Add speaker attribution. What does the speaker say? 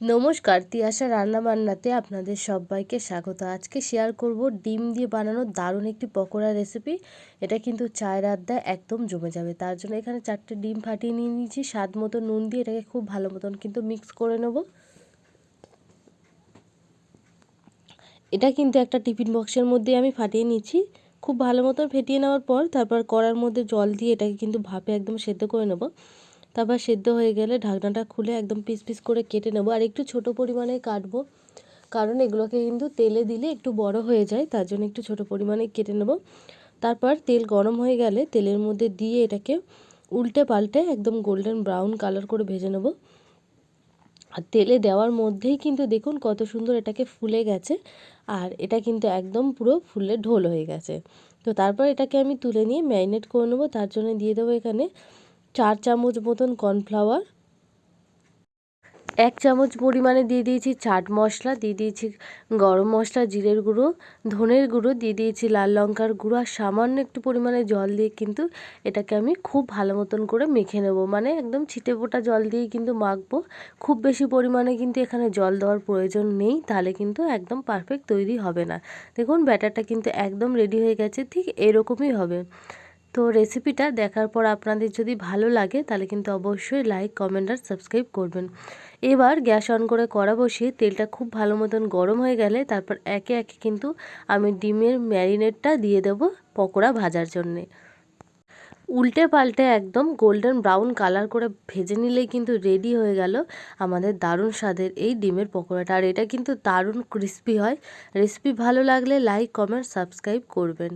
Speaker 1: নমস্কার, তিয়াশা রান্নাবান্নাতে আপনাদের সবাইকে স্বাগত। আজকে শেয়ার করব ডিম দিয়ে বানানো দারুণ একটি পকোড়া রেসিপি এটা কিন্তু চায়ের আড্ডায় একদম জমে যাবে। তার জন্য এখানে চারটে ডিম ফাটিয়ে নিয়ে নিয়েছি। স্বাদ মতো নুন দিয়ে এটাকে খুব ভালো মতন কিন্তু মিক্স করে নেব। এটা কিন্তু একটা টিফিন বক্সের মধ্যে আমি ফাটিয়ে নিচ্ছি খুব ভালো মতন ফেটিয়ে নেওয়ার পর তারপর কড়ার মধ্যে জল দিয়ে এটাকে কিন্তু ভাপে একদম সেদ্ধ করে নেব। তারপর সেদ্ধ হয়ে গেলে ঢাকনাটা খুলে একদম পিস পিস করে কেটে নেব। আর একটু ছোট পরিমাণে কাটবো। কারণ এগুলোকে কিন্তু তেলে দিলে একটু বড় হয়ে যায়, তার জন্য একটু ছোট পরিমাণে কেটে নেব। তারপর তেল গরম হয়ে গেলে তেলের মধ্যে দিয়ে এটাকে উল্টে পাল্টে একদম গোল্ডেন ব্রাউন কালার করে ভেজে নেব। আর তেলে দেওয়ার মধ্যেই কিন্তু দেখুন কত সুন্দর এটাকে ফুলে গেছে। আর এটা কিন্তু একদম পুরো ফুলে ঢোল হয়ে গেছে। তো তারপর এটাকে আমি তুলে নিয়ে ম্যারিনেট করে নেব। তার জন্য দিয়ে দেবো এখানে চার চামচ মতন কর্নফ্লাওয়ার। এক চামচ পরিমাণে দিয়ে দিয়েছি চাট মশলা, দিয়ে দিয়েছি গরম মশলা, জিরের গুঁড়ো, ধনের গুঁড়ো, দিয়ে দিয়েছি লাল লঙ্কার গুঁড়ো আর সামান্য একটু পরিমাণে জল দিয়ে কিন্তু এটাকে আমি খুব ভালো মতন করে মেখে নেব। মানে একদম ছিটে ফোটা জল দিয়ে কিন্তু মাখবো। খুব বেশি পরিমাণে কিন্তু এখানে জল দেওয়ার প্রয়োজন নেই, তাহলে কিন্তু একদম পারফেক্ট তৈরি হবে না। দেখুন, ব্যাটারটা কিন্তু একদম রেডি হয়ে গেছে, ঠিক এরকমই হবে। তো রেসিপিটা দেখার পর আপনাদের যদি ভালো লাগে, তাহলে কিন্তু অবশ্যই লাইক কমেন্ট আর সাবস্ক্রাইব করবেন। এবার গ্যাস অন করে কড়া বসিয়ে তেলটা খুব ভালো মতন গরম হয়ে গেলে তারপর একে একে কিন্তু আমি ডিমের ম্যারিনেটটা দিয়ে দেব পকোড়া ভাজার জন্যে। উল্টে পাল্টে একদম গোল্ডেন ব্রাউন কালার করে ভেজে নিলেই কিন্তু রেডি হয়ে গেল আমাদের দারুণ স্বাদের এই ডিমের পকোড়াটা। আর এটা কিন্তু দারুণ ক্রিস্পি হয়। রেসিপি ভালো লাগলে লাইক কমেন্ট সাবস্ক্রাইব করবেন।